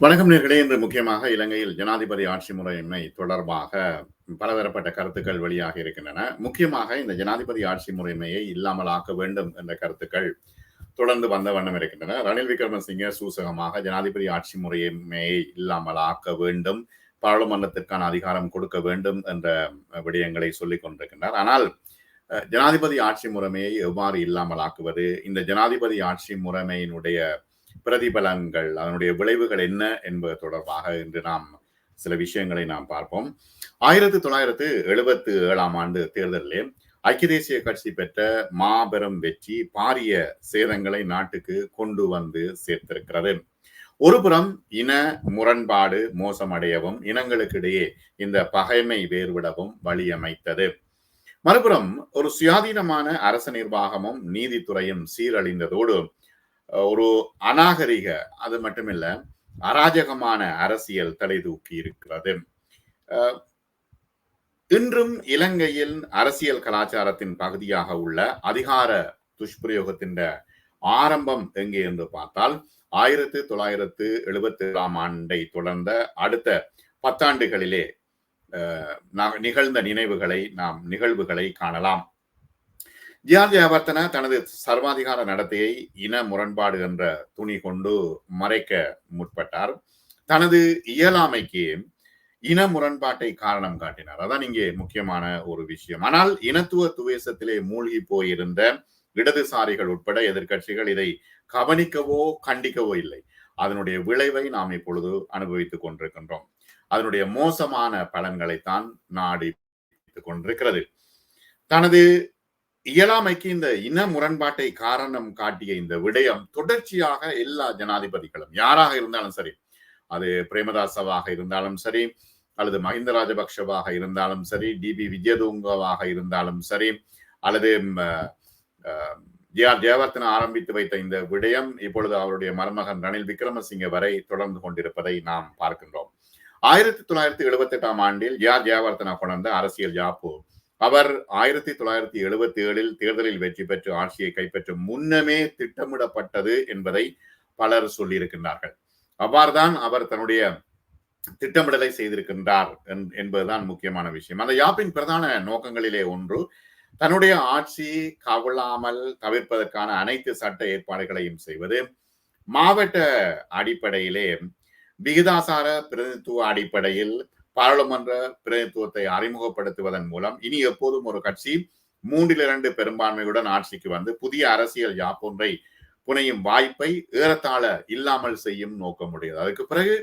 வணக்கம் நேர்களே. இன்று முக்கியமாக இலங்கையில் ஜனாதிபதி ஆட்சி முறையின்மை தொடர்பாக பலதரப்பட்ட கருத்துக்கள் வெளியாக இருக்கின்றன. முக்கியமாக இந்த ஜனாதிபதி ஆட்சி முறைமையை இல்லாமலாக்க வேண்டும் என்ற கருத்துக்கள் தொடர்ந்து வந்த வண்ணம் இருக்கின்றன. ரணில் விக்ரமசிங்க சூசகமாக ஜனாதிபதி ஆட்சி முறைமையை இல்லாமலாக்க வேண்டும். பாராளுமன்றத்திற்கான அதிகாரம் கொடுக்க வேண்டும் என்ற விடயங்களை சொல்லிக் கொண்டிருக்கின்றார். ஆனால் ஜனாதிபதி ஆட்சி முறைமையை எவ்வாறு இல்லாமல் ஆக்குவது? இந்த ஜனாதிபதி ஆட்சி முறைமையினுடைய பிரதிபலன்கள் அதனுடைய விளைவுகள் என்ன என்பது தொடர்பாக இன்று நாம் சில விஷயங்களை நாம் பார்ப்போம். ஆயிரத்தி தொள்ளாயிரத்து எழுபத்து ஏழாம் ஆண்டு தேர்தலிலே ஐக்கிய தேசிய கட்சி பெற்ற மாபெரும் வெற்றி பாரிய சேதங்களை நாட்டுக்கு கொண்டு வந்து சேர்த்திருக்கிறது. ஒருபுறம் இன முரண்பாடு மோசமடையவும் இனங்களுக்கிடையே இந்த பகைமை வேறுவிடவும் வழியமைத்தது. மறுபுறம் ஒரு சுயாதீனமான அரச நிர்வாகமும் நீதித்துறையும் சீரழிந்ததோடு ஒரு அநாகரிக அது மட்டுமில்ல அராஜகமான அரசியல் தலை தூக்கி இருக்கிறது. இன்றும் இலங்கையில் அரசியல் கலாச்சாரத்தின் பகுதியாக உள்ள அதிகார துஷ்பிரயோகத்தின் ஆரம்பம் எங்கே என்று பார்த்தால் ஆயிரத்து தொள்ளாயிரத்து எழுபத்தி ஏழாம் ஆண்டை தொடர்ந்த அடுத்த பத்தாண்டுகளிலே நிகழ்ந்த நினைவுகளை நாம் நிகழ்வுகளை காணலாம். ஜிஆர் ஜெயவர்த்தன தனது சர்வாதிகார நடத்தையை இன முரண்பாடு என்ற துணி கொண்டு மறைக்க முற்பட்டார். தனது இயலாமைக்கு இன முரண்பாட்டை காரணம் காட்டினார். அதான் இங்கே முக்கியமான ஒரு விஷயம். ஆனால் இனத்துவ துவேசத்திலே மூழ்கி போயிருந்த இடதுசாரிகள் உட்பட எதிர்கட்சிகள் இதை கவனிக்கவோ கண்டிக்கவோ இல்லை. அதனுடைய விளைவை நாம் இப்பொழுது அனுபவித்துக் கொண்டிருக்கின்றோம். அதனுடைய மோசமான பலன்களைத்தான் நாடு கொண்டிருக்கிறது. தனது இயலாமைக்கு இந்த இன முரண்பாட்டை காரணம் காட்டிய இந்த விடயம் தொடர்ச்சியாக எல்லா ஜனாதிபதிகளும் யாராக இருந்தாலும் சரி அது பிரேமதாசவாக இருந்தாலும் சரி அல்லது மஹிந்த ராஜபக்ஷவாக இருந்தாலும் சரி டிபி விஜயதுங்கவாக இருந்தாலும் சரி அல்லது ஜே ஆர் ஜெயவர்த்தன ஆரம்பித்து வைத்த இந்த விடயம் இப்பொழுது அவருடைய மருமகன் ரணில் விக்ரமசிங்க வரை தொடர்ந்து கொண்டிருப்பதை நாம் பார்க்கின்றோம். ஆயிரத்தி தொள்ளாயிரத்தி எழுபத்தி எட்டாம் ஆண்டில் ஜே ஆர் ஜெயவர்த்தனா கொண்ட அரசியல் யாப்பு அவர் ஆயிரத்தி தொள்ளாயிரத்தி எழுபத்தி ஏழில் தேர்தலில் வெற்றி பெற்று ஆட்சியை கைப்பற்றும் முன்னமே திட்டமிடப்பட்டது என்பதை பலர் சொல்லியிருக்கின்றார்கள். அவ்வாறுதான் அவர் தன்னுடைய திட்டமிடலை செய்திருக்கின்றார் என்பதுதான் முக்கியமான விஷயம். அந்த யாப்பின் பிரதான நோக்கங்களிலே ஒன்று தன்னுடைய ஆட்சி கவிழாமல் தவிர்ப்பதற்கான அனைத்து சட்ட ஏற்பாடுகளையும் செய்வது. மாவட்ட அடிப்படையிலே விகிதாசார பிரதிநிதித்துவ அடிப்படையில் பாராளுமன்ற பிரதித்துவத்தை அறிமுகப்படுத்துவதன் மூலம் இனி எப்போதும் ஒரு கட்சி மூன்றில் இரண்டு பெரும்பான்மையுடன் ஆட்சிக்கு வந்து புதிய அரசியல் யாப்பொன்றை புனையும் வாய்ப்பை ஏறத்தாழ இல்லாமல் செய்யும் நோக்கம் முடியாது அதுக்கு பிறகு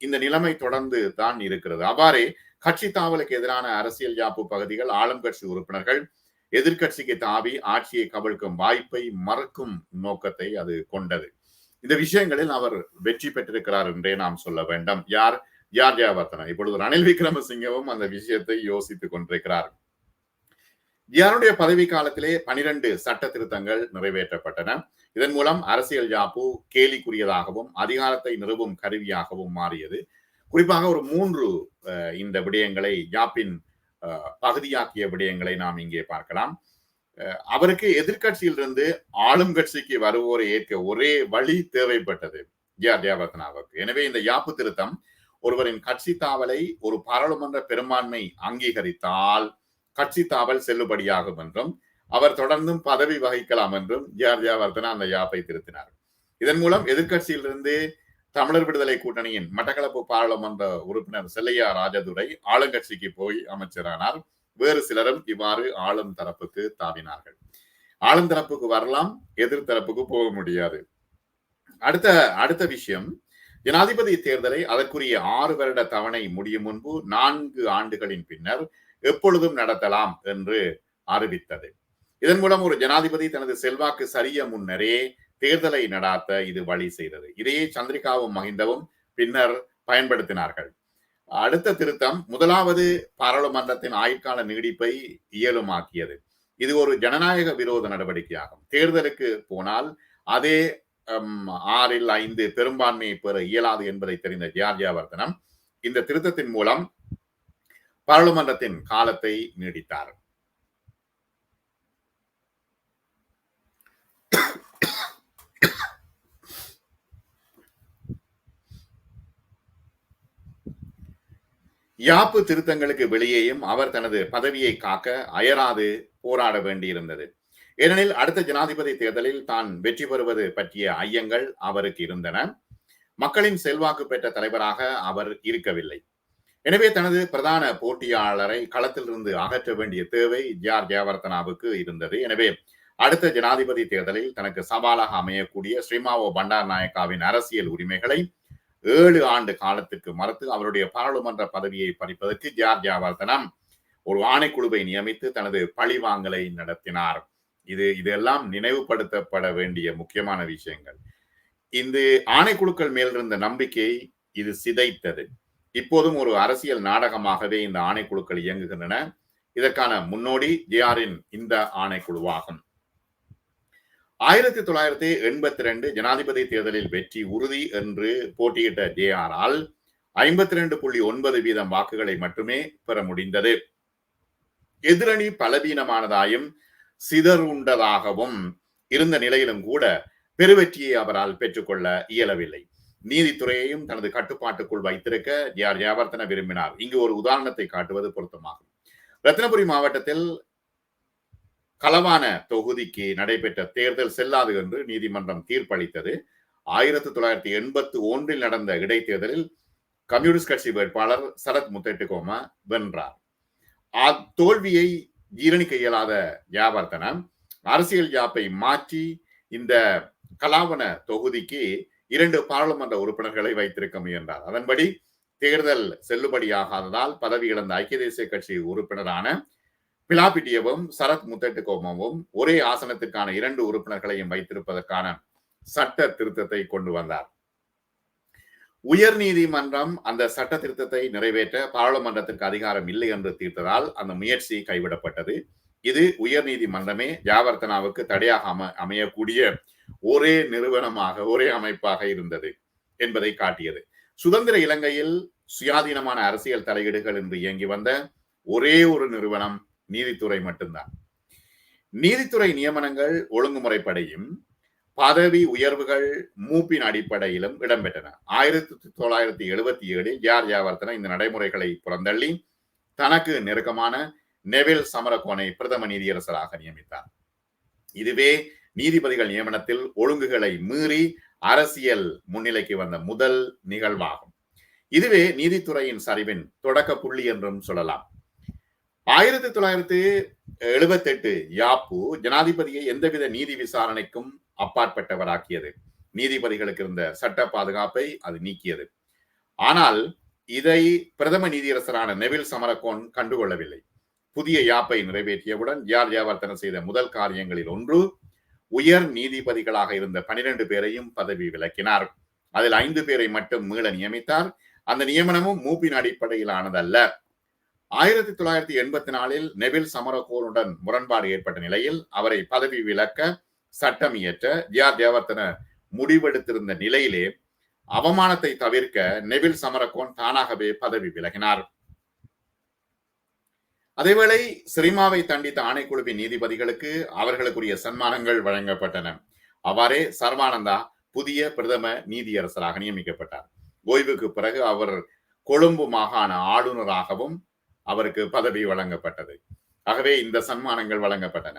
இந்த நிலைமை தொடர்ந்து தான் இருக்கிறது. அவ்வாறே கட்சி தாவலுக்கு எதிரான அரசியல் யாப்பு பகுதிகள் ஆளும் கட்சி உறுப்பினர்கள் எதிர்கட்சிக்கு தாவி ஆட்சியை கவிழ்க்கும் வாய்ப்பை மறக்கும் நோக்கத்தை அது கொண்டது. இந்த விஷயங்களில் அவர் வெற்றி பெற்றிருக்கிறார் என்றே நாம் சொல்ல வேண்டும். யார்? யார் ஜெயவர்த்தனா இப்பொழுது ரணில் விக்ரமசிங்கவும் அந்த விஷயத்தை யோசித்துக் கொண்டிருக்கிறார். யாருடைய பதவி காலத்திலே பனிரெண்டு சட்ட திருத்தங்கள் நிறைவேற்றப்பட்டன. இதன் மூலம் அரசியல் யாப்பு கேலிக்குரியதாகவும் அதிகாரத்தை நிறுவும் கருவியாகவும் மாறியது. குறிப்பாக ஒரு மூன்று இந்த விடயங்களை யாப்பின் பகுதியாக்கிய விடயங்களை நாம் இங்கே பார்க்கலாம். அவருக்கு எதிர்கட்சியிலிருந்து ஆளும் கட்சிக்கு வருவோரை ஏற்க ஒரே வழி தேவைப்பட்டது. ஜிஆர் தேவரத்னாவுக்கு எனவே இந்த யாப்பு திருத்தம் ஒருவரின் கட்சி தாவலை ஒரு பாராளுமன்ற பெரும்பான்மை அங்கீகரித்தால் கட்சி தாவல் செல்லுபடியாகும் என்றும் அவர் தொடர்ந்தும் பதவி வகிக்கலாம் என்றும் ஜிஆர் ஜெயவர்தனா அந்த யாப்பை திருத்தினார். இதன் மூலம் எதிர்கட்சியிலிருந்து தமிழர் விடுதலை கூட்டணியின் மட்டக்களப்பு பாராளுமன்ற உறுப்பினர் செல்லையா ராஜதுரை ஆளுங்கட்சிக்கு போய் அமைச்சரானார். வேறு சிலரும் இவ்வாறு ஆளும் தரப்புக்கு தாவினார்கள். ஆளும் தரப்புக்கு வரலாம் எதிர்த்தரப்புக்கு போக முடியாது. அடுத்த அடுத்த விஷயம் ஜனாதிபதி தேர்தலை அதற்குரிய ஆறு வருட தவணை முடியும் முன்பு நான்கு ஆண்டுகளின் பின்னர் எப்பொழுதும் நடத்தலாம் என்று அறிவித்தது. இதன் மூலம் ஒரு ஜனாதிபதி தனது செல்வாக்கு சரிய முன்னரே தேர்தலை நடாத்த இது வழி செய்தது. இதையே சந்திரிகாவும் மகிந்தவும் பின்னர் பயன்படுத்தினார்கள். அடுத்த திருத்தம் முதலாவது பாராளுமன்றத்தின் ஆயுட்கால நீடிப்பை இயலுமாக்கியது. இது ஒரு ஜனநாயக விரோத நடவடிக்கையாகும். தேர்தலுக்கு போனால் அதே ஆறில் ஐந்து பெரும்பான்மையை பெற இயலாது என்பதை தெரிந்த ஜியார்ஜியாவர்தனம் இந்த திருத்தத்தின் மூலம் பாராளுமன்றத்தின் காலத்தை நீடித்தார். யாப்பு திருத்தங்களுக்கு வெளியேயும் அவர் தனது பதவியை காக்க அயராது போராட வேண்டியிருந்தது. ஏனெனில் அடுத்த ஜனாதிபதி தேர்தலில் தான் வெற்றி பெறுவது பற்றிய ஐயங்கள் அவருக்கு இருந்தன. மக்களின் செல்வாக்கு பெற்ற தலைவராக அவர் இருக்கவில்லை. எனவே தனது பிரதான போட்டியாளரை களத்திலிருந்து அகற்ற வேண்டிய தேவை ஜிஆர் ஜெயவர்த்தனாவுக்கு இருந்தது. எனவே அடுத்த ஜனாதிபதி தேர்தலில் தனக்கு சவாலாக அமையக்கூடிய ஸ்ரீமாவோ பண்டார் நாயக்காவின் அரசியல் உரிமைகளை ஏழு ஆண்டு காலத்துக்கு மறுத்து அவருடைய பாராளுமன்ற பதவியை பறிப்பதற்கு ஜியார் ஜெயவர்தனம் ஒரு ஆணைக்குழுவை நியமித்து தனது பழிவாங்கலை நடத்தினார். இது இதெல்லாம் நினைவுபடுத்தப்பட வேண்டிய முக்கியமான விஷயங்கள். இந்த ஆணைக்குழுக்கள் மேல் இருந்த நம்பிக்கையை இது சிதைத்தது. இப்போதும் ஒரு அரசியல் நாடகமாகவே இந்த ஆணைக்குழுக்கள் இயங்குகின்றன. இதற்கான முன்னோடி ஜேஆரின் இந்த ஆணைக்குழுவாகும். ஆயிரத்தி தொள்ளாயிரத்தி எண்பத்தி ரெண்டு ஜனாதிபதி தேர்தலில் வெற்றி உறுதி என்று போட்டியிட்ட ஜேஆரால் ஐம்பத்தி ரெண்டு புள்ளி ஒன்பது வீதம் வாக்குகளை மட்டுமே பெற முடிந்தது. எதிரணி பலவீனமானதாயும் சிதறுண்டதாகவும் இருந்த நிலையிலும் கூட பெருவெற்றியை அவரால் பெற்றுக்கொள்ள இயலவில்லை. நீதித்துறையையும் தனது கட்டுப்பாட்டுக்குள் வைத்திருக்க ஜிஆர் ஜெயவர்தன விரும்பினார். இங்கு ஒரு உதாரணத்தை காட்டுவது பொருத்தமாகும். ரத்னபுரி மாவட்டத்தில் களவான தொகுதிக்கு நடைபெற்ற தேர்தல் செல்லாது என்று நீதிமன்றம் தீர்ப்பளித்தது. ஆயிரத்தி தொள்ளாயிரத்தி எண்பத்தி ஒன்றில் நடந்த இடைத்தேர்தலில் கம்யூனிஸ்ட் கட்சி வேட்பாளர் சரத் முத்தெட்டுகோமா வென்றார். அத்தோல்வியை ஜீரணிக்க இயலாத ஜாவர்த்தனம் அரசியல் ஜாப்பை மாற்றி இந்த கலாவன தொகுதிக்கு இரண்டு பாராளுமன்ற உறுப்பினர்களை வைத்திருக்க முயன்றார். அதன்படி தேர்தல் செல்லுபடியாகாததால் பதவி இழந்த ஐக்கிய தேசிய கட்சி உறுப்பினரான பிலாபிட்டியவும் சரத் முத்தட்டுகோமவும் ஒரே ஆசனத்திற்கான இரண்டு உறுப்பினர்களையும் வைத்திருப்பதற்கான சட்ட திருத்தத்தை கொண்டு வந்தார். உயர் நீதிமன்றம் அந்த சட்ட திருத்தத்தை நிறைவேற்ற பாராளுமன்றத்திற்கு அதிகாரம் இல்லை என்று தீர்த்ததால் அந்த முயற்சி கைவிடப்பட்டது. இது உயர் நீதிமன்றமே ஜாவர்த்தனாவுக்கு தடையாக அம அமையக்கூடிய ஒரே நிறுவனமாக ஒரே அமைப்பாக இருந்தது என்பதை காட்டியது. சுதந்திர இலங்கையில் சுயாதீனமான அரசியல் தலையீடுகள் என்று இயங்கி வந்த ஒரே ஒரு நிறுவனம் நீதித்துறை மட்டும்தான். நீதித்துறை நியமனங்கள் ஒழுங்குமுறைப்படையும் பதவி உயர்வுகள் மூப்பின் அடிப்படையிலும் இடம்பெற்றன. ஆயிரத்தி தொள்ளாயிரத்தி எழுபத்தி ஏழில் ஜார் ஜாவர்த்தன இந்த நடைமுறைகளை புறந்தள்ளி தனக்கு நெருக்கமான நெவில் சமரகோனை பிரதம நீதியரசராக நியமித்தார். இதுவே நீதிபதிகள் நியமனத்தில் ஒழுங்குகளை மீறி அரசியல் முன்னிலைக்கு வந்த முதல் நிகழ்வாகும். இதுவே நீதித்துறையின் சரிவின் தொடக்க புள்ளி என்றும் சொல்லலாம். ஆயிரத்தி தொள்ளாயிரத்தி எழுபத்தி எட்டு யாப்பு ஜனாதிபதியை எந்தவித நீதி விசாரணைக்கும் அப்பாற்பட்டவராக்கியது. நீதிபதிகளுக்கு இருந்த சட்ட பாதுகாப்பை அது நீக்கியது. ஆனால் இதை பிரதம நீதியரசரான நெவில் சமரகோன் கண்டுகொள்ளவில்லை. புதிய யாப்பை நிறைவேற்றியவுடன் ஜியார் ஜாவர்த்தன செய்த முதல் காரியங்களில் ஒன்று உயர் நீதிபதிகளாக இருந்த பனிரெண்டு பேரையும் பதவி விலக்கினார். அதில் ஐந்து பேரை மட்டும் மீள நியமித்தார். அந்த நியமனமும் மூப்பின் அடிப்படையிலானதல்ல. ஆயிரத்தி தொள்ளாயிரத்தி எண்பத்தி நாலில் நெவில் சமரகோனுடன் முரண்பாடு ஏற்பட்ட நிலையில் அவரை பதவி விலக்க சட்டம் இயற்ற ஜிஆர் தேவர்த்தன முடிவெடுத்திருந்த நிலையிலே அவமானத்தை தவிர்க்க நெவில் சமரகோன் தானாகவே பதவி விலகினார். அதேவேளை சிரிமாவை தண்டித்த ஆணைக்குழுவின் நீதிபதிகளுக்கு அவர்களுக்குரிய சன்மானங்கள் வழங்கப்பட்டன. அவ்வாறே சர்வானந்தா புதிய பிரதம நீதியரசராக நியமிக்கப்பட்டார். ஓய்வுக்கு பிறகு அவர் கொழும்பு மாகாண ஆளுநராகவும் அவருக்கு பதவி வழங்கப்பட்டது. ஆகவே இந்த சன்மானங்கள் வழங்கப்பட்டன.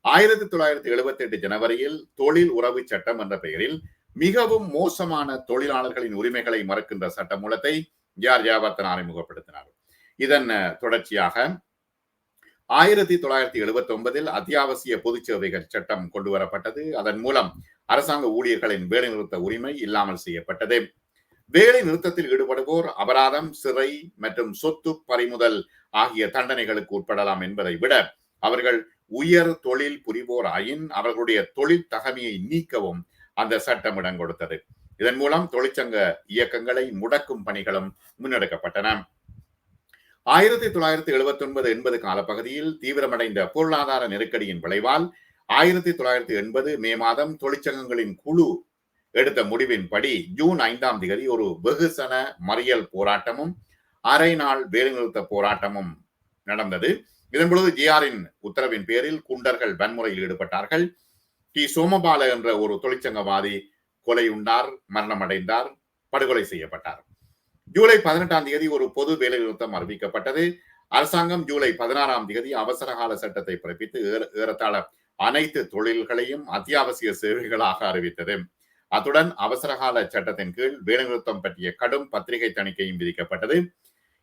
ஆயிரத்தி தொள்ளாயிரத்தி எழுபத்தி எட்டு ஜனவரியில் தொழில் உறவு சட்டம் என்ற பெயரில் மிகவும் மோசமான தொழிலாளர்களின் உரிமைகளை மறுக்கின்ற சட்ட மூலத்தை ஜார் அறிமுகப்படுத்தினார். இதன் தொடர்ச்சியாக ஆயிரத்தி தொள்ளாயிரத்தி எழுபத்தி ஒன்பதில் அத்தியாவசிய பொது சேவைகள் சட்டம் கொண்டு வரப்பட்டது அதன் மூலம் அரசாங்க ஊழியர்களின் வேலைநிறுத்த உரிமை இல்லாமல் செய்யப்பட்டது. வேலை நிறுத்தத்தில் ஈடுபடுவோர் அபராதம் சிறை மற்றும் சொத்து பறிமுதல் ஆகிய தண்டனைகளுக்கு உட்படலாம் என்பதை விட அவர்கள் உயர் தொழில் புரிவோர் ஆயின் அவர்களுடைய தொழில் தகமையை நீக்கவும் அந்த சட்டம் இடம் கொடுத்தது. இதன் மூலம் தொழிற்சங்க இயக்கங்களை முடக்கும் பணிகளும் முன்னெடுக்கப்பட்டன. ஆயிரத்தி தொள்ளாயிரத்தி எழுபத்தி ஒன்பது எண்பது காலப்பகுதியில் தீவிரமடைந்த பொருளாதார நெருக்கடியின் விளைவால் ஆயிரத்தி தொள்ளாயிரத்தி எண்பது மே மாதம் தொழிற்சங்கங்களின் குழு எடுத்த முடிவின்படி ஜூன் ஐந்தாம் தேதி ஒரு வெகுசன மறியல் போராட்டமும் அரை நாள் வேலைநிறுத்த போராட்டமும் நடந்தது. இதன் பொழுது ஜிஆரின் உத்தரவின் பேரில் குண்டர்கள் வன்முறையில் ஈடுபட்டார்கள். டி சோமபால என்ற ஒரு தொழிற்சங்கவாதி கொலையுண்டார் மரணமடைந்தார் படுகொலை செய்யப்பட்டார். ஜூலை பதினெட்டாம் தேதி ஒரு பொது வேலைநிறுத்தம் அறிவிக்கப்பட்டது. அரசாங்கம் ஜூலை பதினாறாம் தேதி அவசரகால சட்டத்தை பிறப்பித்து ஏற- ஏறத்தாழ அனைத்து தொழில்களையும் அத்தியாவசிய சேவைகளாக அறிவித்தது. அத்துடன் அவசரகால சட்டத்தின் கீழ் வேலைநிறுத்தம் பற்றிய கடும் பத்திரிகை தணிக்கையும் விதிக்கப்பட்டது.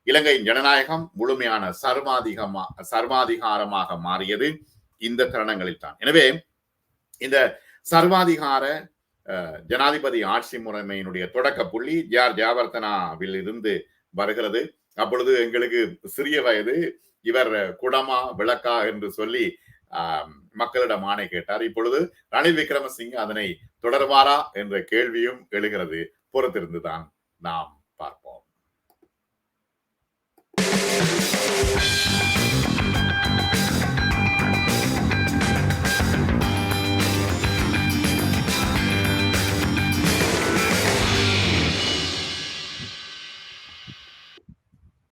இலங்கையின் ஜனநாயகம் முழுமையான சர்வாதிகமா சர்வாதிகாரமாக மாறியது இந்த தருணங்களில் தான் எனவே இந்த சர்வாதிகார ஜனாதிபதி ஆட்சி முறைமையினுடைய தொடக்க புள்ளி ஜார் ஜாவர்த்தனாவில் இருந்து வருகிறது. அப்பொழுது எங்களுக்கு சிறிய வயது. இவர் குடமா விளக்கா என்று சொல்லி மக்களிடம் ஆணை கேட்டார். இப்பொழுது ரணில் விக்ரமசிங்க அதனை தொடர்வாரா என்ற கேள்வியும் எழுகிறது. பொறுத்திருந்துதான் நாம்